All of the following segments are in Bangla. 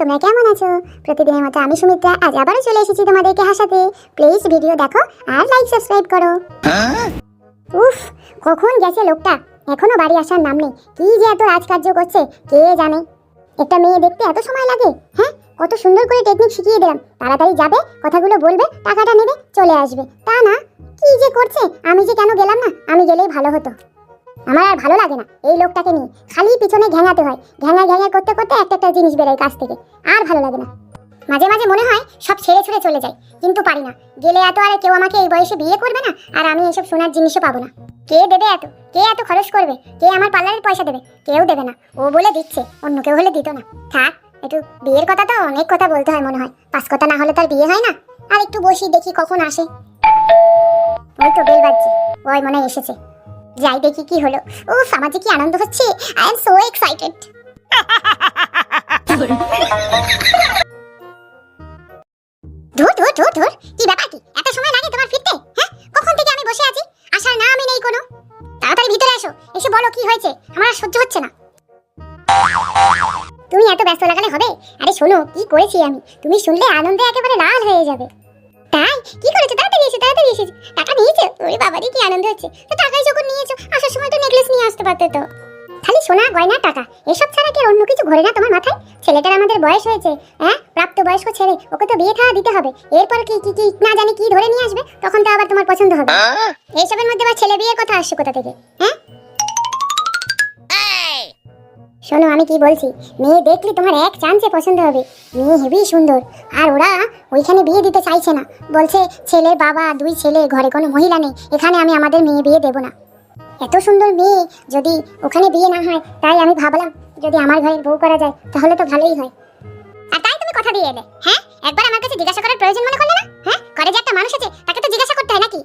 তোমরা কেমন আছো? প্রতিদিনের মতো আমি সুমিত্রা আজ আবারও চলে এসেছি তোমাদেরকে হাসাতে। প্লিজ ভিডিও দেখো আর লাইক সাবস্ক্রাইব করো। উফ কখন গেছে লোকটা? এখনও বাড়ি আসার নাম নেই। কি যে এত রাজকার্য করছে কে জানে? একটা মেয়ে দেখতে এত সময় লাগে হ্যাঁ? কত সুন্দর করে টেকনিক শিখিয়ে দিলাম। তাড়াতাড়ি যাবে কথাগুলো বলবে টাকাটা নেবে চলে আসবে। তা না কি যে করছে? আমি যে কেন গেলাম না? আমি গেলেই ভালো হতো। আমার আর ভালো লাগে না। এই লোকটাকে নিয়ে খালি পিছনে ঘ্যাঙাতে হয়। ঘ্যাঙা ঘ্যাঙা করতে করতে একটা একটা জিনিস বেরোয় কাছ থেকে। আর ভালো লাগে না। মাঝে মাঝে মনে হয় সব ছেড়ে ছুড়ে চলে যায়, কিন্তু পারি না। গেলে এত আর কেউ আমাকে এই বয়সে বিয়ে করবে না, আর আমি এসব সোনার জিনিসও পাবো না। কে দেবে এত? কে এত খরচ করবে? কে আমার পার্লারের পয়সা দেবে? কেউ দেবে না। ও বলে দিচ্ছে, অন্য কেউ হলে দিত না। থাক, একটু বিয়ের কথা তো অনেক কথা বলতে হয় মনে হয়। পাঁচ কথা না হলে তার বিয়ে হয় না। আর একটু বসি দেখি কখন আসে। ওই তো বেল বাজছে। ওই মনে হয় এসেছে। যাই দেখি কি হলো। উফ, আমার কি আনন্দ হচ্ছে। আই এম সো এক্সাইটেড ধুর ধুর ধুর ধুর। কি ব্যাপার কি? এত সময় লাগে তোমার ফিরতে? হ্যাঁ? কখন থেকে আমি বসে আছি? আসার নামই নেই কোনো। তাড়াতাড়ি ভিতরে এসো। এসে বলো কি হয়েছে? আমার আর সহ্য হচ্ছে না। তুমি এত ব্যস্ত লাগালে হবে? আরে শোনো, কি করেছি আমি? তুমি শুনলে আনন্দে একেবারে লাল হয়ে যাবে। তাই? কি করেছ এসে তাড়াতাড়ি এসেছ। টাকা নিয়েছো? ওরে বাবারে কি আনন্দ হচ্ছে। তো টাকাই যখন নিয়েছো আসার সময় তো নেকলেস নিয়ে আসতে পারতে তো। খালি সোনা গয়না টাকা এসব ছাড়া কি অন্য কিছু ঘরে না তোমার মাথায়? ছেলেটার আমাদের বয়স হয়েছে হ্যাঁ? প্রাপ্ত বয়স্ক ছেলে ওকে তো বিয়ে থাকা দিতে হবে। এরপর কি কি কি না জানি কি ধরে নিয়ে আসবে তখন তো আবার তোমার পছন্দ হবে। এইসবের মধ্যে আবার ছেলে বিয়ের কথা আসছে কোথা থেকে হ্যাঁ? শোনো, আমি কি বলছি? মেয়ে দেখলে তোমার এক চান্সে পছন্দ হবে। মেয়ে হেবি সুন্দর। আর ওরা ওইখানে বিয়ে দিতে চাইছে না। বলছে, ছেলে বাবা, দুই ছেলে, ঘরে কোনো মহিলা নেই। এখানে আমি আমাদের মেয়ে বিয়ে দেবো না। এত সুন্দর মেয়ে যদি ওখানে বিয়ে না হয়, তাই আমি ভাবলাম, যদি আমার ঘরে বউ করা যায়, তাহলে তো ভালোই হয়। আর তাই তুমি কথা দিয়ে এলে হ্যাঁ? একবার আমার কাছে জিজ্ঞাসা করার প্রয়োজন মনে করলে না? হ্যাঁ? ঘরে যে একটা মানুষ আছে, তাকে তো জিজ্ঞাসা করতে হয় নাকি?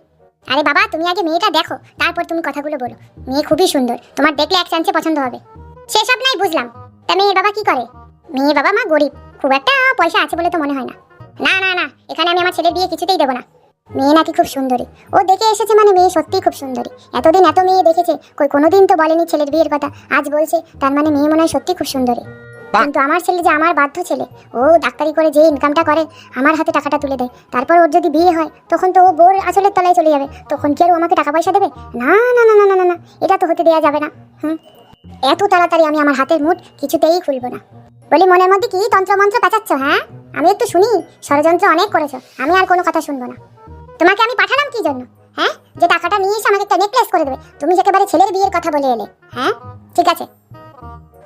আরে বাবা, তুমি আগে মেয়েটা দেখো, তারপর তুমি কথাগুলো বলো। মেয়ে খুবই সুন্দর। তোমার দেখলে এক চান্সে পছন্দ হবে। সেসব নাই বুঝলাম। তা মেয়ে বাবা কি করে? মেয়ে বাবা মা গরিব খুব একটা পয়সা আছে বলে তো মনে হয় না। না না না এখানে আমি আমার ছেলের বিয়ে কিছুতেই দেবো না। মেয়ে নাকি খুব সুন্দরী। ও দেখে এসেছে মানে মেয়ে সত্যিই খুব সুন্দরী। এতদিন এত মেয়ে দেখেছে কই কোনোদিন তো বলেনি ছেলের বিয়ের কথা। আজ বলছে তার মানে মেয়ে মনে হয় সত্যি খুব সুন্দরী। কিন্তু আমার ছেলে যে আমার বাধ্য ছেলে ও ডাক্তারি করে যে ইনকামটা করে আমার হাতে টাকাটা তুলে দেয়। তারপর ওর যদি বিয়ে হয় তখন তো ও বোর আসলের তলায় চলে যাবে। তখন কি আর ও আমাকে টাকা পয়সা দেবে? না না না না না না না এটা তো হতে দেওয়া যাবে না। হুম? এত তাড়াতাড়ি আমি আমার হাতের মুঠ কিছুতেই খুলবো না। বলি, মনের মধ্যে কি তন্ত্রমন্ত্র পেঁচাচ্ছ হ্যাঁ? আমি একটু শুনি, ষড়যন্ত্র অনেক করেছ, আমি আর কোনো কথা শুনব না। তোমাকে আমি পাঠালাম কি জন্য হ্যাঁ? যে টাকাটা নিয়ে এসে আমাকে একটা নেকলেস করে দেবে। তুমি একেবারে ছেলের বিয়ের কথা বলে এলে হ্যাঁ? ঠিক আছে।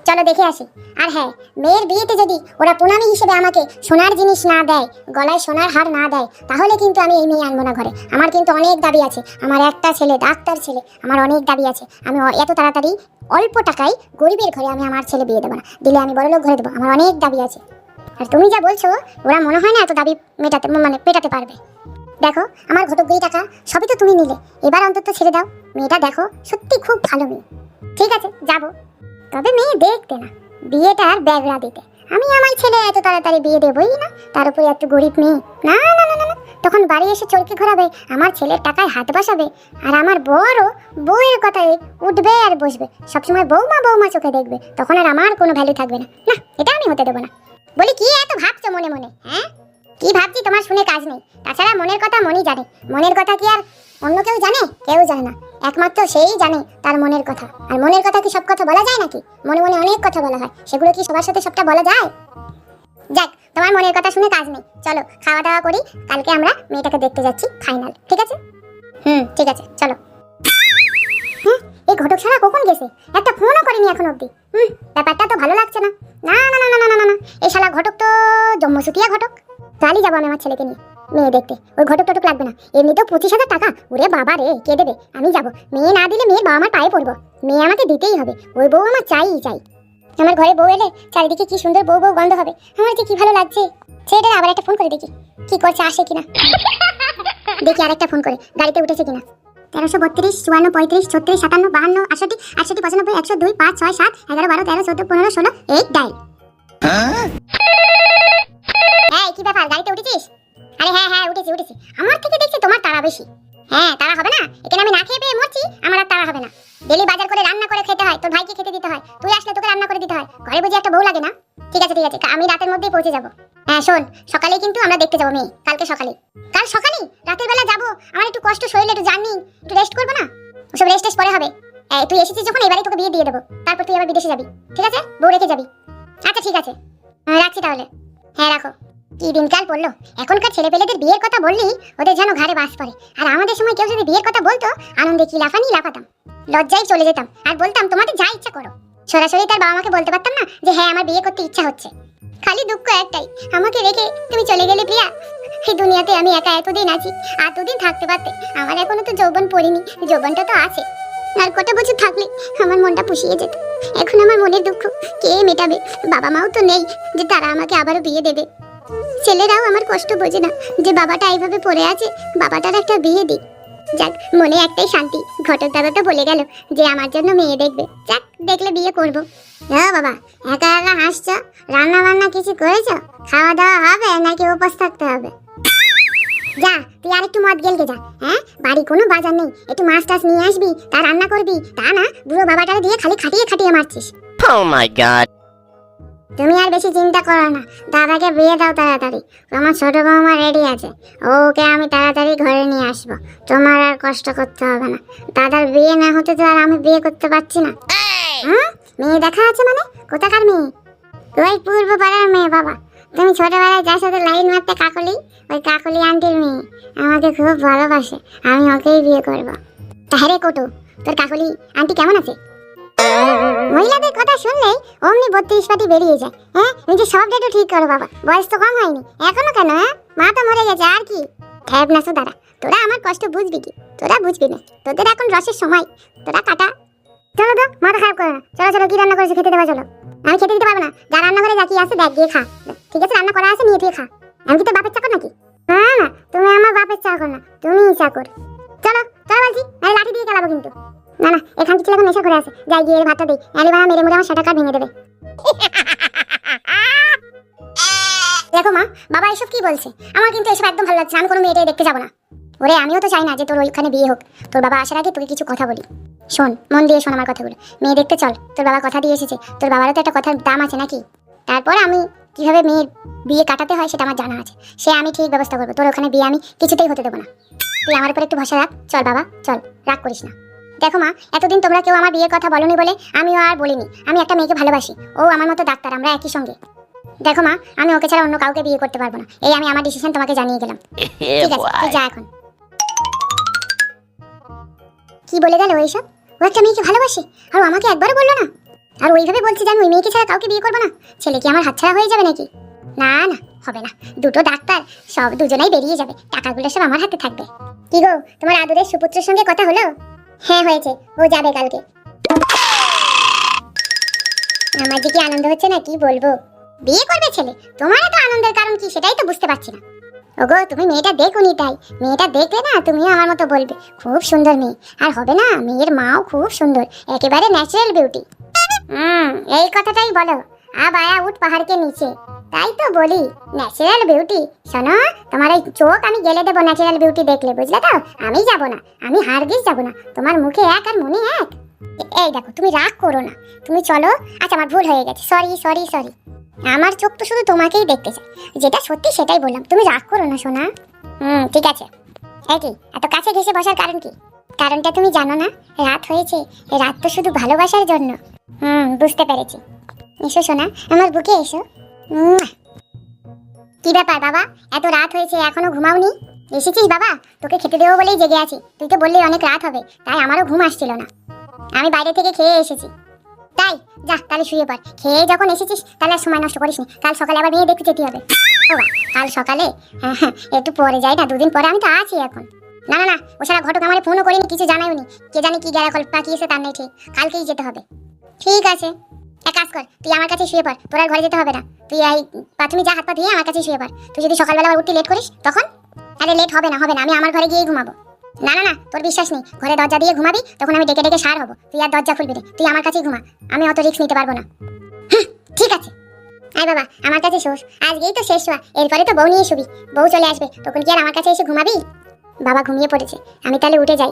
চলো দেখে আসি। আর হ্যাঁ মেয়ের বিয়েতে যদি ওরা প্রণামী হিসেবে আমাকে সোনার জিনিস না দেয়, গলায় সোনার হার না দেয়, তাহলে কিন্তু আমি এই মেয়ে আনব না ঘরে। আমার কিন্তু অনেক দাবি আছে। আমার একটা ছেলে, ডাক্তার ছেলে, আমার অনেক দাবি আছে। আমি এত তাড়াতাড়ি অল্প টাকায় গরিবের ঘরে আমি আমার ছেলে বিয়ে দেবো না। দিলে আমি বড় লোক ঘরে দেবো, আমার অনেক দাবি আছে। আর তুমি যা বলছো, ওরা মনে হয় না এত দাবি মেটাতে মানে মেটাতে পারবে। দেখো, আমার ঘটকগিরি টাকা সবই তো তুমি নিলে। এবার অন্তত ছেড়ে দাও। মেয়েটা দেখো, সত্যি খুব ভালো মেয়ে। ঠিক আছে, যাব। তবে মেয়ে দেখতে না। বিয়েটার ব্যাগরা দিতে। আমি আমার ছেলে এত তাড়াতাড়ি বিয়ে দেবই না। তার উপরে এত গরিব মেয়ে। না না না না তখন বাড়ি এসে চলকে ঘোরাবে, আমার ছেলের টাকায় হাত বসাবে, আর আমার বড় বউয়ের কথায় উঠবে আর বসবে। সবসময় বৌমা বৌমা চোখে দেখবে, তখন আর আমার কোনো ভ্যালু থাকবে না। না, এটা আমি হতে দেবো না। বলি, কি এত ভাবছ মনে মনে হ্যাঁ? কি ভাবছি তোমার শুনে কাজ নেই। তাছাড়া মনের কথা মনই জানে। মনের কথা কি আর অন্য কেউ জানে? কেউ জানে না। একমাত্র সেই জানে তার মনের কথা। আর মনের কথা কি সব কথা বলা যায় নাকি? মনে মনে অনেক কথা বলা হয়। সেগুলো কি সবার সাথে সবটা বলা যায়? যাক, তোমার মনের কথা শুনে কাজ নেই। চলো, খাওয়া দাওয়া করি। কালকে আমরা মেয়েটাকে দেখতে যাচ্ছি ফাইনাল ঠিক আছে? হুম, ঠিক আছে, চলো। এই ঘটক ছাড়া কখন গেছে? একটা ফোনও করেনি এখন অবধি। হুম, ব্যাপারটা তো ভালো লাগছে না। না না না না না না না এই শালা ঘটক তো জম্মসুটিয়া ঘটক। তাহলেই যাব আমি আমার ছেলেকে নিয়ে। মেয়ে দেখতে। ওই ঘটক টটক লাগবে না। এমনিতেও পঁচিশ হাজার টাকা। ওরে বাবা রে কে দেবে? আমি যাব। মেয়ে না দিলে মেয়ের বাবা আমার পায়ে পড়ব। মেয়ে আমাকে দিতেই হবে। ওই বউ আমার চাইই চাই। আমার ঘরে বউ এলে চারিদিকে কি সুন্দর বউ বউ গন্ধ হবে। আমার যে কি ভালো লাগছে। ছেলেটা আবার একটা ফোন করে দেখি। কি করছে আসে কিনা? দেখি আরেকটা ফোন করে। গাড়িতে উঠেছে কিনা? তেরোশো বত্রিশ চুয়ান্ন পঁয়ত্রিশ ছত্রিশ সাতান্ন বাহান্ন আটষট্টি আটষট্টি পঁচানব্বই একশো দুই পাঁচ ছয় সাত এগারো বারো তেরো চোদ্দ পনেরো ষোলো এই ডাইল এই কি ব্যাপার? গাড়িতে উঠেছিস? আরে হ্যাঁ হ্যাঁ উঠেছি উঠেছি। আমার থেকে দেখছি তোমার তাড়া বেশি। হ্যাঁ তাড়া হবে না? এখানে আমি না খেয়ে পেয়ে মরছি আমার আর তাড়া হবে না। ডেলি বাজার করে রান্না করে খেতে হয় তোর ভাইকে খেতে দিতে হয়। তুই আসলে তোকে রান্না করে দিতে হয়। ঘরে বুঝি একটা বউ লাগে না? ঠিক আছে ঠিক আছে আমি রাতের মধ্যেই পৌঁছে যাব। হ্যাঁ শোন সকালেই কিন্তু আমরা দেখতে যাব মেয়ে কালকে সকালে কাল সকালে রাতের বেলা যাব? আমার একটু কষ্ট শরীরে একটু জার্নি। একটু রেস্ট করব না? ওসব রেস্ট টেস্ট পরে হবে। তুই এসেছিস যখন এবারে তোকে বিয়ে দিয়ে দেবো। তারপর তুই আবার বিদেশে যাবি। ঠিক আছে? বউ রেখে যাবি। আচ্ছা ঠিক আছে। হ্যাঁ, রাখছি তাহলে। হ্যাঁ রাখো। কি দিনকাল পড়ল? এখনকার ছেলে পেলেদের বিয়ের কথা বললেই ওদের যেন ঘাড়ে বাস পড়ে। আর আমাদের সময় কেউ যদি বিয়ের কথা বলতো, আনন্দে কি লাফানি লাফাতাম। লজ্জায় চলে যেতাম। আর বলতাম, তোমাদের যা ইচ্ছা করো। সরাসরি তার বাবা মাকে বলতে পারতাম না যে হ্যাঁ আমার বিয়ে করতে ইচ্ছা হচ্ছে। খালি দুঃখ একটাই। আমাকে রেখে তুমি চলে গেলে প্রিয়া? এই দুনিয়াতে আমি একা এতদিন আছি, এতদিন থাকতে পারতে। আমার এখনও তো যৌবন পড়িনি, যৌবনটা তো আছে। আর কটা বছর থাকলে আমার মনটা পুষিয়ে যেত। এখন আমার মনের দুঃখ কে মেটাবে? বাবা মাও তো নেই যে তারা আমাকে আবারও বিয়ে দেবে। ছেলেরাও আমার কষ্ট বোঝে না যে বাবাটা এইভাবে পড়ে আছে, বাবাটার একটা বিয়ে দিই যাক, মনে একটাই শান্তি, ঘটক দাদা তো বলে গেল যে আমার জন্য মেয়ে দেখবে। যাক, দেখলে বিয়ে করব। হ্যাঁ বাবা, একা একা হাসছ? রান্না বান্না কিছু করেছ? খাওয়া দাওয়া হবে নাকি উপোস থাকতে হবে? যা, তুই আর একটু মদ গেলকে যা হ্যাঁ? বাড়ি কোনো বাজার নেই। একটু মাছ টাছ নিয়ে আসবি, তা রান্না করবি। তা না, বুড়ো বাবাটারে দিয়ে খালি খাটিয়ে খাটিয়ে মারছিস। Oh my god. তুমি আর বেশি চিন্তা করো না। দাদাকে বিয়ে দাও তাড়াতাড়ি। আমার ছোট বৌমা রেডি আছে। ওকে আমি তাড়াতাড়ি ঘরে নিয়ে আসব। তোমার আর কষ্ট করতে হবে না। দাদার বিয়ে না হতে তো আর আমি বিয়ে করতে পারছি না। হ্যাঁ? মেয়ে দেখা আছে মানে? কোথাকার মেয়ে? ওই পূর্ব পাড়ার মেয়ে বাবা। তুমি ছোটবেলায় যার সাথে লাইন মারতে কাকলি, ওই কাকলি আন্টির মেয়ে। আমাকে খুব ভালোবাসে। আমি ওকেই বিয়ে করব। তাহলে কোটো, তোর কাকলি আন্টি কেমন আছে? মহিলাদের কথা শুনলেই অমনি বত্রিশ পাটি বেরিয়ে যায় হ্যাঁ? নিজে সব ডেটও ঠিক করো বাবা। বয়স তো কম হয়নি। এখনও কেন হ্যাঁ? মা তো মরে গেছে, আর কি? ঠ্যাব না দাঁড়া তোরা আমার কষ্ট বুঝবি কি? তোরা বুঝবি না। তোদের এখন রসের সময়। তোরা কাটা। চলো তো মাথা খারাপ করো না। চলো চলো, কি রান্না করেছ খেতে দেবা, চলো। আমি খেতে দিতে পারব না। যা রান্না করে যা, কি আছে দেখ, গিয়ে খা। ঠিক আছে, রান্না করা আছে, নিয়ে তুই খা। আমি কি তোর বাপের চাকর নাকি? না না, তুমি আমার বাপের চাকর না। তুমিই চাকর। চলো চলো বলছি, আমি লাঠি দিয়ে চালাবো কিন্তু। না না, এখান এখন নেশা করে আছে যাই গিয়ে ভাতটা দিই। বাবা, মেরে আমার সেটা ভেঙে দেবে। দেখো মা, বাবা এসব কি বলছে? আমার কিন্তু এসব একদম ভালো লাগছে আমি কোনো মেয়েটাই দেখতে যাব না। ওরে, আমিও তো চাই না যে তোর ওইখানে বিয়ে হোক। তোর বাবা আসার আগে তোকে কিছু কথা বলি। শোন, মন দিয়ে শোন আমার কথাগুলো। মেয়ে দেখতে চল, তোর বাবা কথা দিয়ে এসেছে। তোর বাবারও তো একটা কথার দাম আছে নাকি? তারপর আমি কীভাবে মেয়ের বিয়ে কাটাতে হয় সেটা আমার জানা আছে। সে আমি ঠিক ব্যবস্থা করব। তোর ওখানে বিয়ে আমি কিছুতেই হতে দেবো না। তুই আমার উপর একটু ভরসা রাখ। চল বাবা, চল, রাগ করিস না। দেখো মা এতদিন তোমরা কেউ আমার বিয়ের কথা বলনি বলে আমিও আর বলিনি। আমি একটা মেয়েকে ভালোবাসি। ও আমার মতো ডাক্তার আমরা একই সঙ্গে। দেখো মা আমি ওকে ছাড়া অন্য কাউকে বিয়ে করতে পারব না। এই আমি আমার ডিসিশন তোমাকে জানিয়ে গেলাম ঠিক আছে তুই যা এখন। কি বলে গেল ওইসব ও একটা মেয়েকে ভালোবাসে? আর আমাকে একবারও বলল না? আর ওইভাবে বলছে যে আমি ওই মেয়েকে ছাড়া কাউকে বিয়ে করব না? ছেলে কি আমার হাতছাড়া হয়ে যাবে নাকি? না না হবে না। দুটো ডাক্তার সব দুজনেই বেরিয়ে যাবে। টাকাগুলো সব আমার হাতে থাকবে। কি গো তোমার আদরের সুপুত্রের সঙ্গে কথা হলো? হ্যাঁ হয়েছে। ও যাবে কালকে। আমার যে কি আনন্দ হচ্ছে না, কি বলব? বিয়ে করবে ছেলে? তোমার এত আনন্দের কারণ কি, সেটাই তো বুঝতে পারছি না। ওগো, তুমি মেয়েটা দেখুনি তাই। মেয়েটা দেখলে না, তুমিও আমার মতো বলবে। খুব সুন্দর মেয়ে। আর হবে না, মেয়ের মাও খুব সুন্দর। একেবারে ন্যাচারাল বিউটি হুম, এই কথাটাই বলো। আ বায়া উঠ পাহাড়কে নিচে। তাই তো বলি ন্যাচারাল বিউটি শোনো, তোমার এই চোখ আমি গেলে দেবো ন্যাচারাল বিউটি দেখলে, বুঝলে তো? আমি যাব না, আমি হারগিস যাব না, তোমার মুখে এক আর মনে এক। এই দেখো, তুমি রাগ করো না, তুমি চলো। আচ্ছা আমার ভুল হয়ে গেছে সরি সরি সরি আমার চোখ তো শুধু তোমাকেই দেখতে চায়, যেটা সত্যি সেটাই বললাম, তুমি রাগ করো না, সোনা। হুম, ঠিক আছে। এই কি, এত কাছে ঘেসে বসার কারণ কি? কারণটা তুমি জানো না, রাত হয়েছে, রাত তো শুধু ভালোবাসার জন্য। হুম, বুঝতে পেরেছি। এসো, সোনা, আমার বুকে এসো। কি ব্যাপার বাবা? এত রাত হয়েছে এখনও ঘুমাওনি? এসেছিস বাবা? তোকে খেতে দেবো বলেই জেগে আছি। তুই তো বললি অনেক রাত হবে তাই আমারও ঘুম আসছিল না। আমি বাইরে থেকে খেয়ে এসেছি। তাই যা তাহলে শুয়ে পড়। খেয়ে যখন এসেছিস তাহলে আর সময় নষ্ট করিস কাল সকালে আবার মেয়ে দেখতে যেতে হবে। ও বা, কাল সকালে? হ্যাঁ হ্যাঁ একটু পরে যাই না দুদিন পরে আমি তো আছি এখন। না না না ও সারা ঘটক আমার ফোনও করিনি কিছু জানাইনি কে জানে কি গেলা কল্প পাকিয়েছে তার নেই ঠিক। কালকেই যেতে হবে। ঠিক আছে। কাজ কর, তুই আমার কাছে শুয়ে পড়, তোর আর ঘরে যেতে হবে না। তুই এই প্রাথমিক যা হাত পা ধুয়ে আমার কাছে শুয়ে পড়। তুই যদি সকালবেলা উঠতে লেট করিস, তখন? আরে লেট হবে না হবে না, আমি আমার ঘরে গিয়েই ঘুমাবো। না না না, তোর বিশ্বাস নেই, ঘরে দরজা দিয়ে ঘুমাবি, তখন আমি ডেকে ডেকে সার হব। তুই আর দরজা খুলবি না, তুই আমার কাছেই ঘুমা, আমি অত রিস্ক নিতে পারব না। ঠিক আছে। আয় বাবা, আমার কাছে শোস, আজকেই তো শেষ হওয়া, এরপরে তো বউ নিয়ে শুবি, বউ চলে আসবে, তখন কি আর আমার কাছে এসে ঘুমাবি? বাবা ঘুমিয়ে পড়েছে, আমি তাহলে উঠে যাই।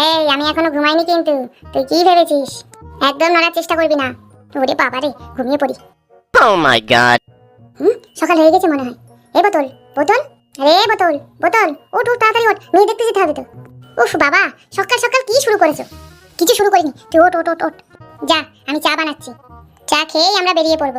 এই, আমি এখনও ঘুমাইনি কিন্তু, তুই কি ভেবেছিস? একদম নড়ার চেষ্টা করবি না। ওরে বাবা রে ঘুমিয়ে পড়ি। ও মাই গড হুম সকাল হয়ে গেছে মনে হয়। এ বোতল বোতল রে বোতল বোতল ও উঠ তাড়াতাড়ি ওঠ মেয়ে দেখতে যেতে হবে তো। উফ বাবা সকাল সকাল কি শুরু করেছ? কিছু শুরু করিনি। তুই ওঠ ওঠ ওঠ ওঠ। যা আমি চা বানাচ্ছি। চা খেয়েই আমরা বেরিয়ে পড়ব।